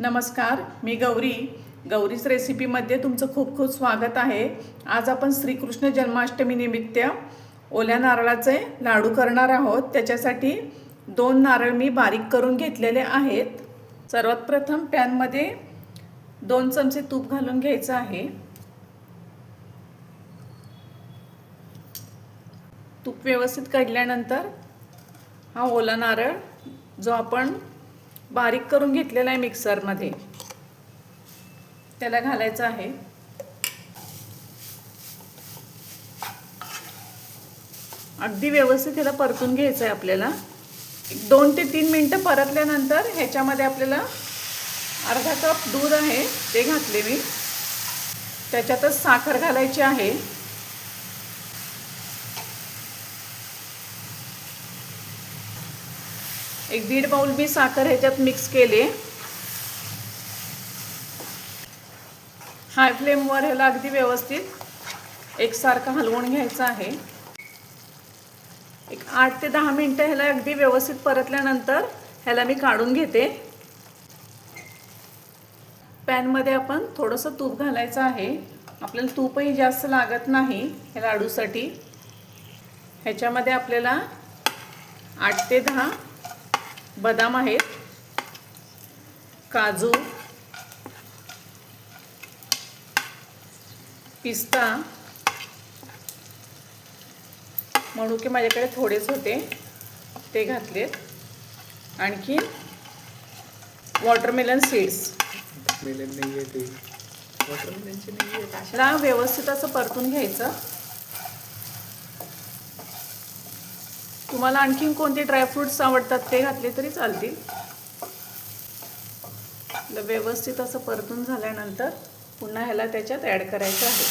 नमस्कार मी गौरी. गौरीच रेसिपीमध्ये तुमचं खूप खूप स्वागत आहे. आज आपण श्रीकृष्ण जन्माष्टमी निमित्त ओल्या नारळाचे लाडू करणार आहोत. त्याच्यासाठी दोन नारळ मी बारीक करून घेतलेले आहेत. सर्वात प्रथम पॅनमध्ये दोन चमचे तूप घालून घ्यायचं आहे. तूप व्यवस्थित काढल्यानंतर हा ओला नारळ जो आपण बारीक करून घेतलेला आहे मिक्सरमध्ये. त्याला घालायचं आहे. अगदी व्यवस्थित त्याला परतून घ्यायचं आहे आपल्याला. एक दोन ते तीन मिनटं परतल्यानंतर ह्याच्यामध्ये आपल्याला अर्धा कप दूध आहे ते घातले मी. त्याच्यातच साखर घालायची आहे. एक दीड बाउल मी साखर ह्याच्यात मिक्स केले. हाय फ्लेमवर ह्याला अगदी व्यवस्थित एकसारखं हलवून घ्यायचं आहे. एक आठ ते दहा मिनटं ह्याला अगदी व्यवस्थित परतल्यानंतर ह्याला मी काढून घेते. पॅनमध्ये आपण थोडंसं तूप घालायचं आहे. आपल्याला तूपही जास्त लागत नाही ह्या लाडूसाठी. ह्याच्यामध्ये आपल्याला आठ ते दहा बदाम आहेत काजू पिस्ता म्हणू की माझ्याकडे थोडेच होते ते घातलेत. आणखी वॉटरमेलन सीड्स मेलन नाही आहे ते वॉटरमेलनचे नाही व्यवस्थित असं परतून घ्यायचं. तुम्हाला आणखीन कोणते ड्रायफ्रुट्स आवडतात ते घातले तरी चालतील. व्यवस्थित असं परतून झाल्यानंतर पुन्हा ह्याला त्याच्यात ॲड करायचं आहे.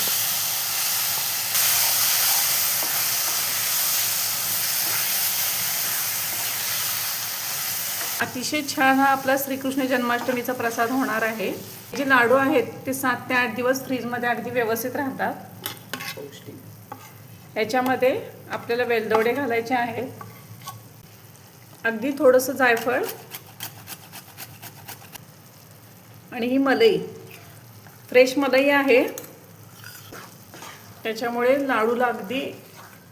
अतिशय छान हा आपला श्रीकृष्ण जन्माष्टमीचा प्रसाद होणार आहे. जे लाडू आहेत ते सात ते आठ दिवस फ्रीजमध्ये अगदी व्यवस्थित राहतात. पौष्टिक. याच्यामध्ये आपल्याला वेलदोडे घालायचे आहेत. अगदी थोडंसं जायफळ. आणि ही मलई. फ्रेश मलई आहे. त्याच्यामुळे लाडूला अगदी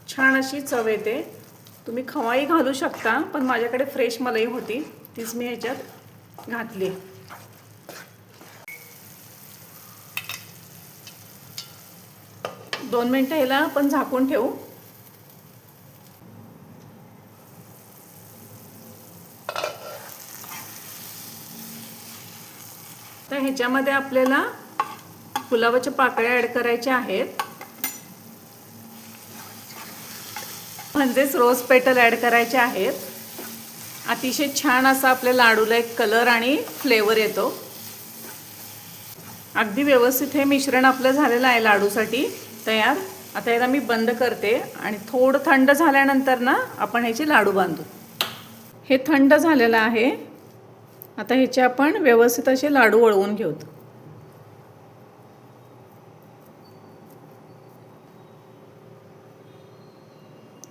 छान अशी चव येते. तुम्ही खवाई घालू शकता पण माझ्याकडे फ्रेश मलई होती. तीच मी ह्याच्यात घातली. दोन मिनटं ह्याला आपण झाकून ठेवू. तर ह्याच्यामध्ये आपल्याला गुलाबाच्या पाकळ्या ॲड करायच्या आहेत. म्हणजेच रोज पेटल ॲड करायचे आहेत. अतिशय छान असा आपल्या लाडूला एक कलर आणि फ्लेवर येतो. अगदी व्यवस्थित हे मिश्रण आपलं झालेलं आहे लाडूसाठी. तयार आता याला मी बंद करते आणि थोडं थंड झाल्यानंतर ना आपण ह्याचे लाडू बांधू. हे थंड झालेलं आहे. आता ह्याचे आपण व्यवस्थित असे लाडू वळवून घेऊत.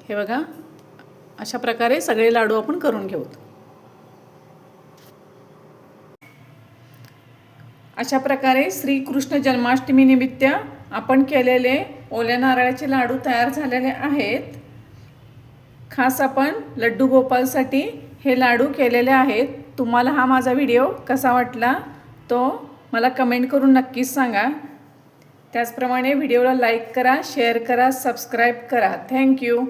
हे बघा अशा प्रकारे सगळे लाडू आपण करून घेऊत. अशा प्रकारे श्रीकृष्ण जन्माष्टमी निमित्त आपण केलेले ओल्या नारळाचे लाडू तयार झालेले आहेत. खास आपण लड्डू गोपालसाठी हे लाडू केलेले आहेत. तुम्हाला हा माझा व्हिडिओ कसा वाटला तो मला कमेंट करून नक्कीच सांगा. त्याचप्रमाणे व्हिडिओला लाईक करा शेअर करा सबस्क्राईब करा. थँक्यू